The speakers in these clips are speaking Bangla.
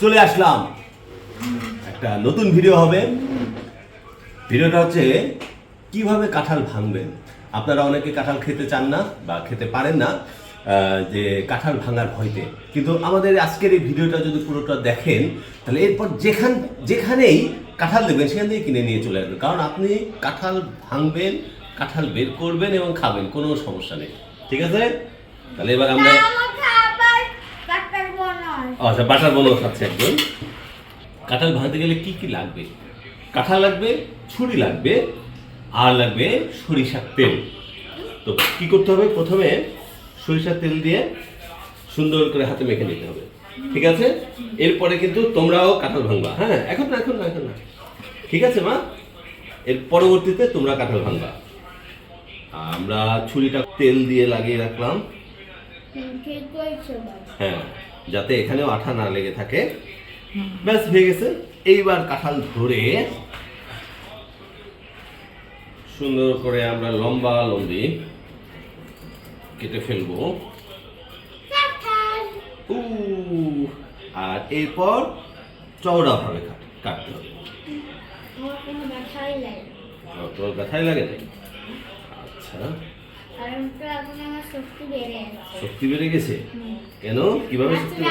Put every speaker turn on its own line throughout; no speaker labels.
চলে আসলাম। একটা নতুন ভিডিও হবে। ভিডিওটা হচ্ছে, কীভাবে কাঁঠাল ভাঙবেন? আপনারা অনেকে কাঁঠাল খেতে চান না বা খেতে পারেন না যে কাঁঠাল ভাঙার ভয়তে। কিন্তু আমাদের আজকের এই ভিডিওটা যদি পুরোটা দেখেন, তাহলে এরপর যেখান, যেখানেই কাঁঠাল দেবেন, সেখান থেকে কিনে নিয়ে চলে আসবেন। কারণ আপনি কাঁঠাল ভাঙবেন, কাঁঠাল বের করবেন এবং খাবেন, কোনো সমস্যা নেই। ঠিক আছে? তাহলে এবার আমরা আচ্ছা বাটার বলো খাচ্ছে একজন। কাঁঠাল ভাঙতে গেলে কি কি লাগবে? কাঁঠাল লাগবে ছুরি লাগবে আর লাগবে সরিষার তেল। তো কি করতে হবে? প্রথমে সরিষার তেল দিয়ে সুন্দর করে হাতে মেখে নিতে হবে। ঠিক আছে? এরপরে কিন্তু তোমরাও কাঁঠাল ভাঙবা। হ্যাঁ এখন না এখন না এখন না। ঠিক আছে মা? এর পরবর্তীতে তোমরা কাঁঠাল ভাঙবা। আমরা ছুরিটা তেল দিয়ে লাগিয়ে রাখলাম। হ্যাঁ। যাতে এখানেও আঠা না লেগে থাকে। ব্যাস হয়ে গেছে। এইবার কাঁঠাল ধরে সুন্দর করে আমরা লম্বা লম্বি কেটে ফেলব। আর এরপর চওড়াভাবে কাট- কাটতে হবে। তোর ব্যথাই লাগে না আচ্ছা।
শক্তি বেড়ে
গেছে। কেন? কীভাবে শক্তি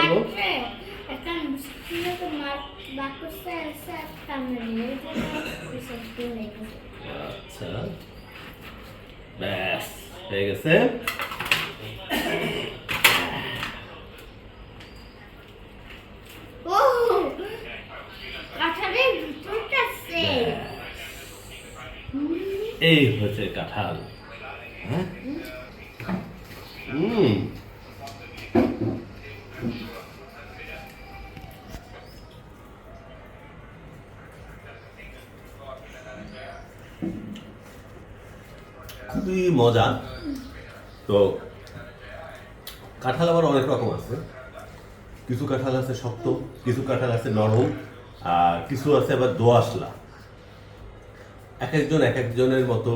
একটু শক্তি গেছে।
আচ্ছা। ব্যাস হয়ে গেছে। এই হচ্ছে কাঁঠাল। হুম খুবই মজা। তো, কাঁঠাল আবার অনেক রকম আছে। কিছু কাঁঠাল আছে শক্ত, কিছু কাঁঠাল আছে নরম, আর কিছু আছে আবার দোআঁশলা। এক একজন এক একজনের মতো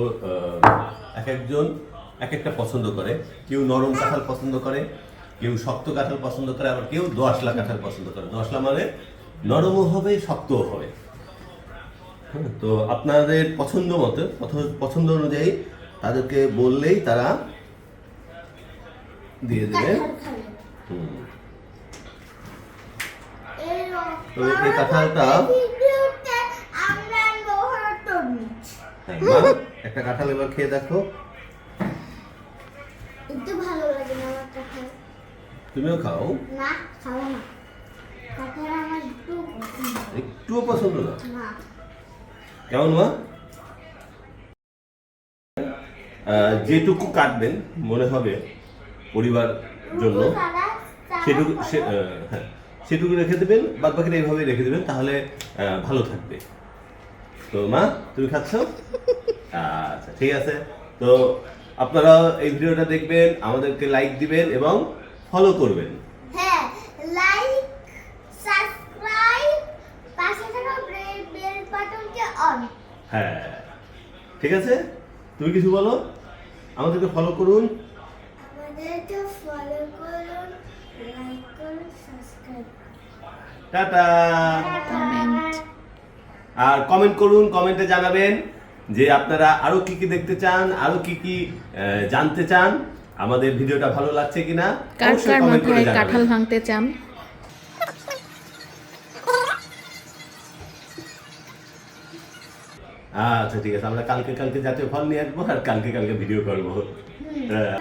এক একজন এক একটা পছন্দ করে। কেউ নরম কাঁঠাল পছন্দ করে কেউ শক্ত কাঁঠাল পছন্দ করে আবার কেউ দোআঁশলা কাঁঠাল পছন্দ করে। দোআঁশলা মানে নরমও হবে শক্তও হবে। হ্যাঁ, তো আপনাদের পছন্দ মতো পছন্দ অনুযায়ী তাদেরকে বললেই তারা দিয়ে দেবে। তো এই কাঁঠালটা
ভিডিওতে আমরা লোহার তরমুজ
হ্যাঁ, মা, একটা কাঁঠাল এবার খেয়ে দেখো।
একটু ভালো লাগে না আমার কাঁঠাল।
তুমিও খাও?
না খাব না। কাঁঠাল আমার একটু পছন্দ
একটুও পছন্দ না? কেমন মা? যেটুকু কাটবেন মনে হবে পরিবার জন্য সেটুকু হ্যাঁ সেটুকু রেখে দেবেন বাদ বাকিটা এইভাবে রেখে দেবেন তাহলে আহ, ভালো থাকবে। তো মা তুমি খাচ্ছ? আচ্ছা ঠিক আছে। তো আপনারা এই ভিডিওটা দেখবেন আমাদেরকে লাইক দিবেন এবং ফলো করবেন।
হ্যাঁ লাইক সাবস্ক্রাইব পাশে থাকা বেল বাটনকে অন
হ্যাঁ ঠিক আছে? তুমি কিছু বলো? আমাদেরকে ফলো করুন।
আমাদেরকে ফলো করুন লাইক করুন সাবস্ক্রাইব
টাটা! আর কমেন্ট করুন কমেন্টে জানাবেন যে আপনারা আরও কি কি দেখতে চান আরও কি কি জানতে চান আমাদের ভিডিওটা ভালো লাগছে কিনা
কার কার মাথায় কাঁঠাল ভাঙতে চান?
আচ্ছা ঠিক আছে আমরা কালকে কালকে জাতীয় ফল নিয়ে আসব আর কালকে কালকে ভিডিও করব। হ্যাঁ